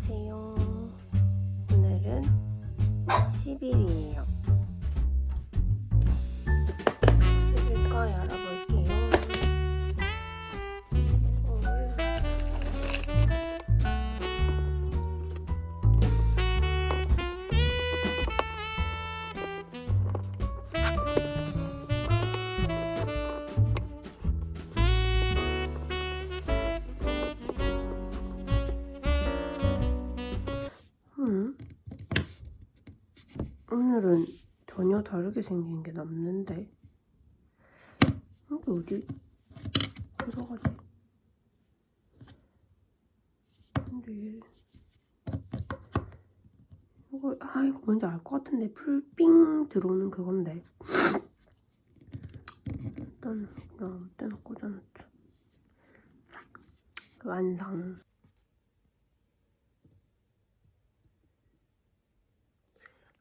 안녕하세요. 오늘은 10일이에요. 10일 거 열어볼 오늘은 전혀 다르게 생긴 게 남는데. 이게 어디 들어가지? 근데 얘 이거 아 이거 뭔지 알 것 같은데. 풀빙 들어오는 그건데. 일단 그냥 아무 때나 꽂아놓자 완성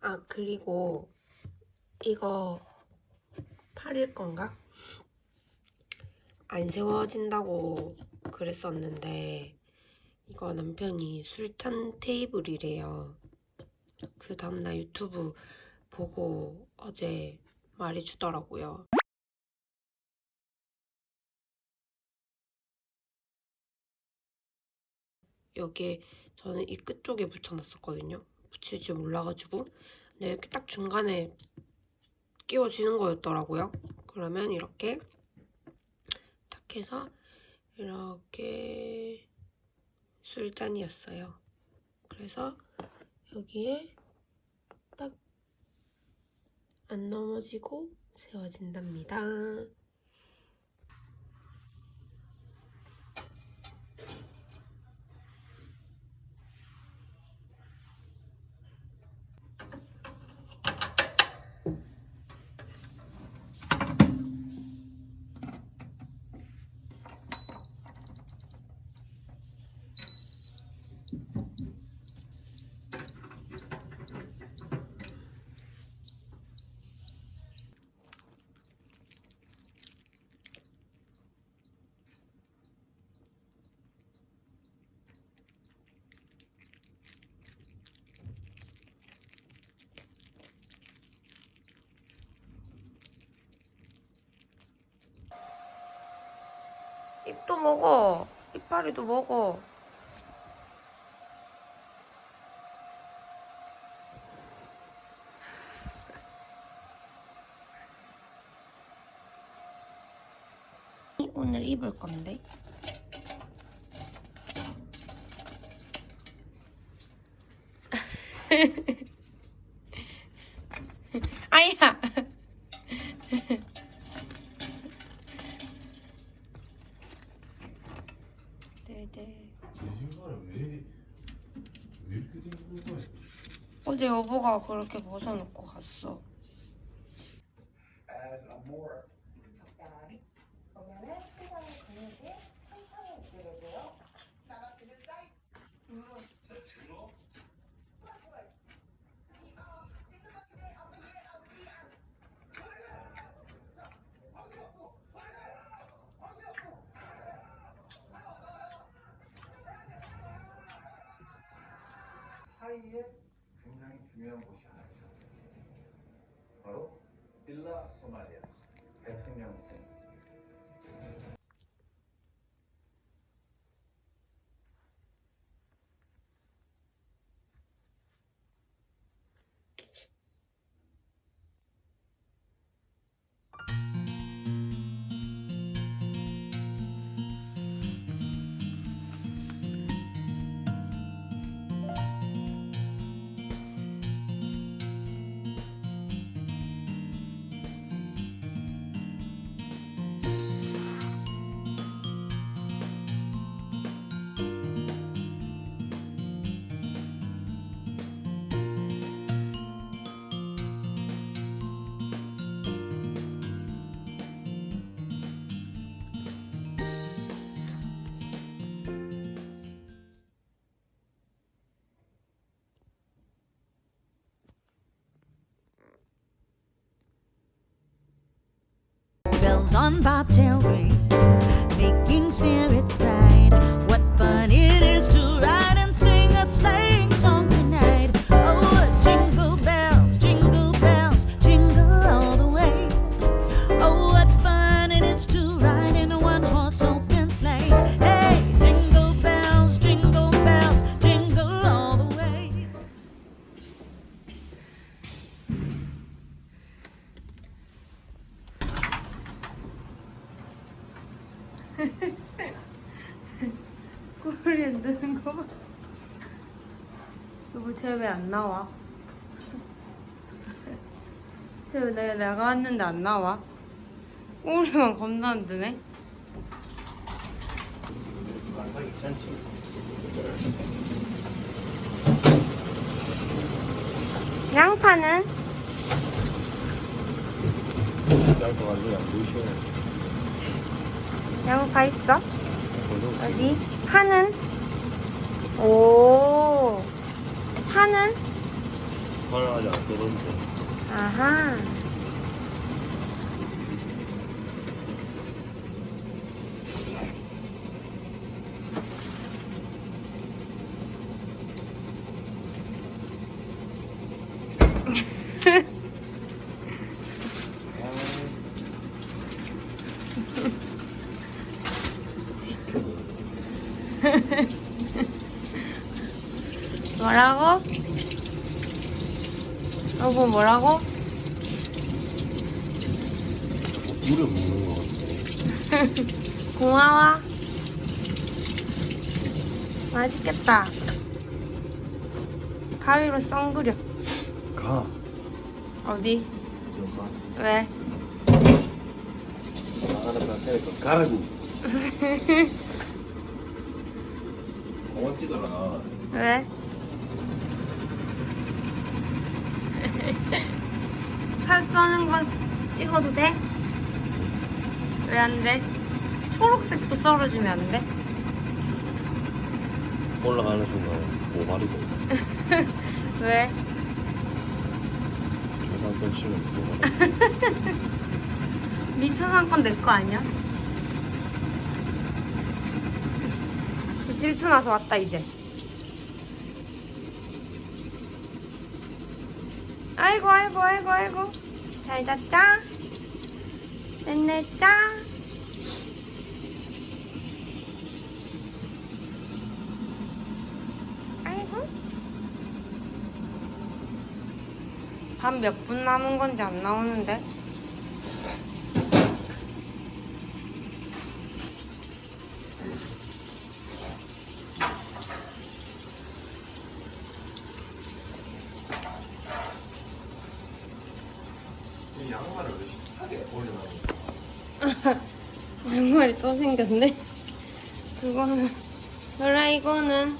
아 그리고 이거 팔일 건가? 안 세워진다고 그랬었는데 이거 남편이 술잔 테이블이래요. 그 다음날 유튜브 보고 어제 말해주더라고요. 여기에 저는 이 끝쪽에 붙여놨었거든요. 붙일 줄 몰라가지고 근데 이렇게 딱 중간에 끼워지는 거였더라고요. 그러면 이렇게 딱 해서 이렇게 술잔이었어요. 그래서 여기에 딱 안 넘어지고 세워진답니다. 입도 먹어. 이파리도 먹어. 오늘 입을 건데. 아야. 네네. 내 신발을 왜, 왜 이렇게 생긴 거야? 어제 여보가 그렇게 벗어놓고 갔어. 천천히 움직이고요. 사이에 중요한 곳이 하나 있어. 바로 빌라 소말리아 bells on bobtail ring, 소리 흔드는 거 봐. 여보, 쟤 왜 안 나와? 쟤왜 내가 나갔는데 안 나와? 꼬리만 겁나 흔드네? 완사 괜찮지? 양파는? 양파 완전히 안 보이시네. 양파 있어? 어디? 파는? 오, 파는? 화를 아직 안 써봤는데. 아하. 뭐라고? 여보 뭐라고? 물을 먹는 거 같네. 고마워. 맛있겠다. 가위로 썬그려. 가. 어디? 좀 가. 왜? 나가는 거 테니까 가라고. 찍어라. 왜? 칼 써는 건 찍어도 돼? 왜 안 돼? 초록색도 썰어주면 안 돼? 올라가는 순간 오마리고. 왜? 조상권 치면 오마리. 미쳐상권 내 거 아니야? 질투 나서 왔다 이제. 아이고 아이고 아이고 아이고 잘 잤자? 넷넷 짜? 아이고 밥몇분 남은 건지 안 나오는데 이 양말을 왜 식탁에 올려놔? 양말이 또 생겼네. 그거는 그래 이거는.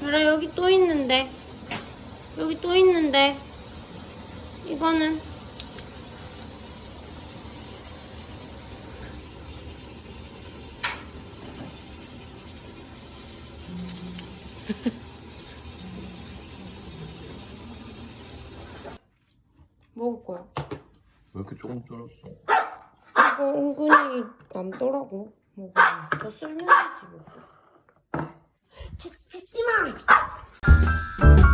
그래 여기 또 있는데. 여기 또 있는데. 이거는 먹을 거야. 줄었어? 이거 은근히 남더라고. 먹으면 더 썰면 되지 뭐. 죽, 죽지 마!